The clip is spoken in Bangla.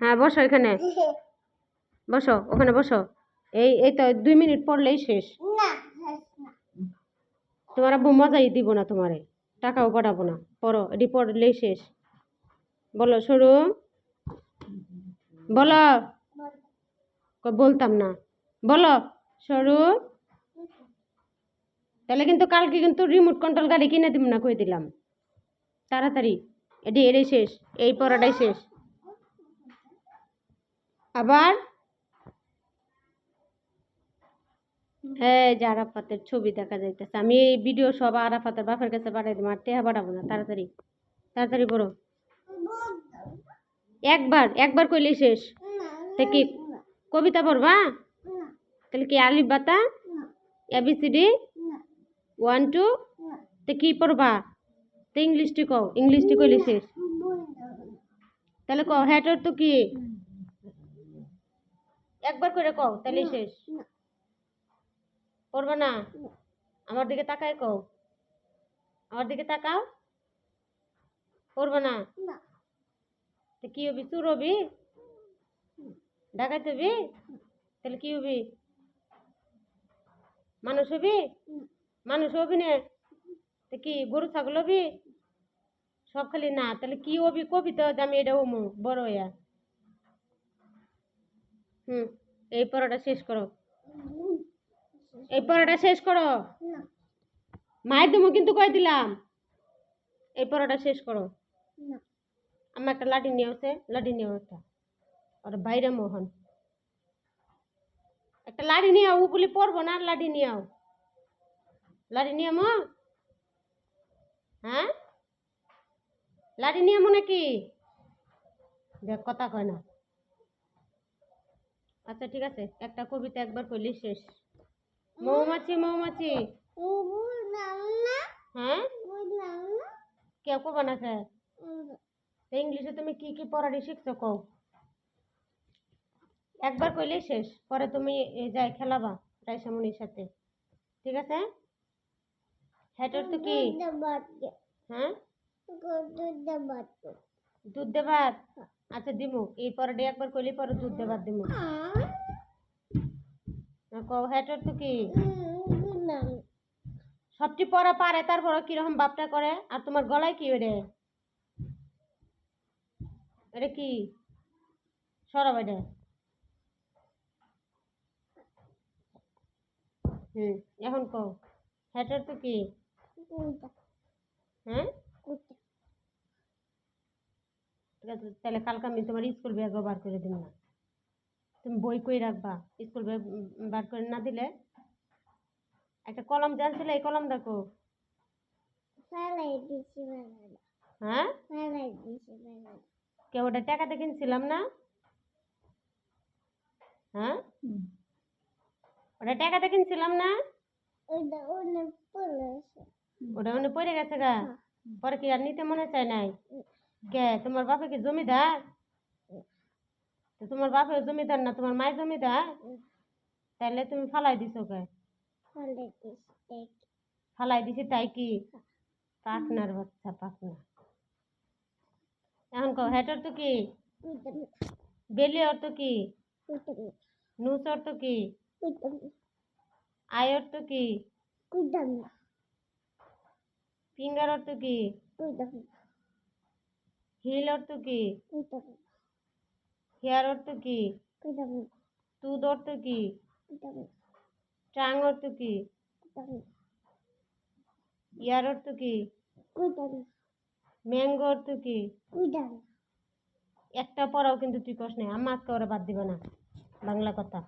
হ্যাঁ বসো এখানে। বসো ওখানে বসো। এই এই তো দুই মিনিট পড়লেই শেষ। তোমার আব্বু মজাই দিব না তোমারে। টাকাও পাঠাবো না। পড়ো এটি পড়লেই শেষ। বলো শুরু। বলো। বলতাম না। বলো শুরু। তাহলে কিন্তু কালকে কিন্তু রিমোট কন্ট্রোল গাড়ি কিনে দিব না কই দিলাম। তাড়াতাড়ি। এটি এটাই শেষ। এই পড়াটাই শেষ। আবার? হ্যাঁ যে আরাফাতের ছবি দেখা যাইতেছে। আমি এই ভিডিও সব আরাফাতের বাপের কাছে পাঠাই দিব, আর টেহা পাঠাবো না। তাড়াতাড়ি তাড়াতাড়ি পড়ো। একবার একবার কইলেই শেষ। কি, কবিতা পড়বা? তাহলে কি আলিফ বাতা? ABCD one, two? তো কি পড়বা? তো ইংলিশটি কও, ইংলিশটি কইলে শেষ। তাহলে কও, হ্যাটার তো কি? একবার করে কও তাহলে শেষ। পড়বা না? আমার দিকে তাকায় কও। আমার দিকে তাকাও। পড়বা না? তো কি হবি? চুর হবি? ডাকাইতে হবি? তাহলে কি হবি? মানুষ হবি? মানুষ হবি না? তো কি গরু ছাগল হবি? সব খালি না তাহলে কি হবি? কবি তো আমি এটা হমু বড় হইয়া। হুম এই পড়াটা শেষ করো। এই পড়াটা শেষ করো। মায়ের দেবো কিন্তু কই দিলাম? এই পড়াটা শেষ করো। আমার একটা লাঠি নিয়ে আসে লাঠি নিয়ে একটা ওটা বাইরে মোহন। একটা লাঠি নিয়ে আও উগুলি পরবো না লাঠি নিয়ে আও। লাঠি নিয়ে আমো? হ্যাঁ? লাঠি নিয়ে নাকি? দেখ কথা কয় না। আচ্ছা ঠিক আছে একটা কবিতা একবার কইলি শেষ। মৌমাছি মৌমাছি। হ্যাঁ? কো বানাছে তো ইংলিশে তুমি কি কি পড়াটি শিখছো কও? একবার কইলেই শেষ পরে তুমি যাই খেলাবা রাইসামনির সাথে। ঠিক আছে? হ্যাটার তো কি? হ্যাঁ? দুধ দেবাত আচ্ছা দিমু। এই পরটি একবার কইলে পরে দুধ দেবাত দিমু। কও তো কি? সবটি পড়া পারে তারপর কীরকম বাপটা করে? আর তোমার গলায় কি ওরে? এটা কি? সরাব এটা হুম, এখন কও হ্যাটার তো কি? হ্যাঁ? ঠিক আছে? তাহলে কালকে আমি তোমার স্কুল ব্যাগও বার করে দিন না তুমি বই কই রাখবা? স্কুল ব্যাগ বার করে না দিলে? একটা কলম জানছিলে এই কলম দেখো। হ্যাঁ? কে ওটা টাকাতে কিনছিলাম না? হ্যাঁ? ওটা টাকাতে কিনছিলাম না? ওটা মনে পড়ে গেছে গা। পরে কি আর নিতে মনে চায় নাই? কে তোমার বাপে কি জমিদার? তোমার বাপে জমিদার না তোমার মায়ের জমিদার? তাহলে তুমি ফালাই দিছো কে? ফালাই দিছি তাই কি? পাকনার বাচ্চা পাকনা এখন কও হ্যাটার তো কি? বেলি অর্থ কি? নুস অর্থ কি? আয় অর্থ কি? ফিঙ্গার অর্থ কি? হিল অর্থ কি? হেয়ার অর্থ কি? তুদ অর্থ কি? ট্রাং অর্থ কি? ইয়ার অর্থ কি? ম্যাঙ্গো অর্থ কি? একটা পড়াও কিন্তু তুই কস নাই আমার আজকে ওরা বাদ দিবে না বাংলা কথা।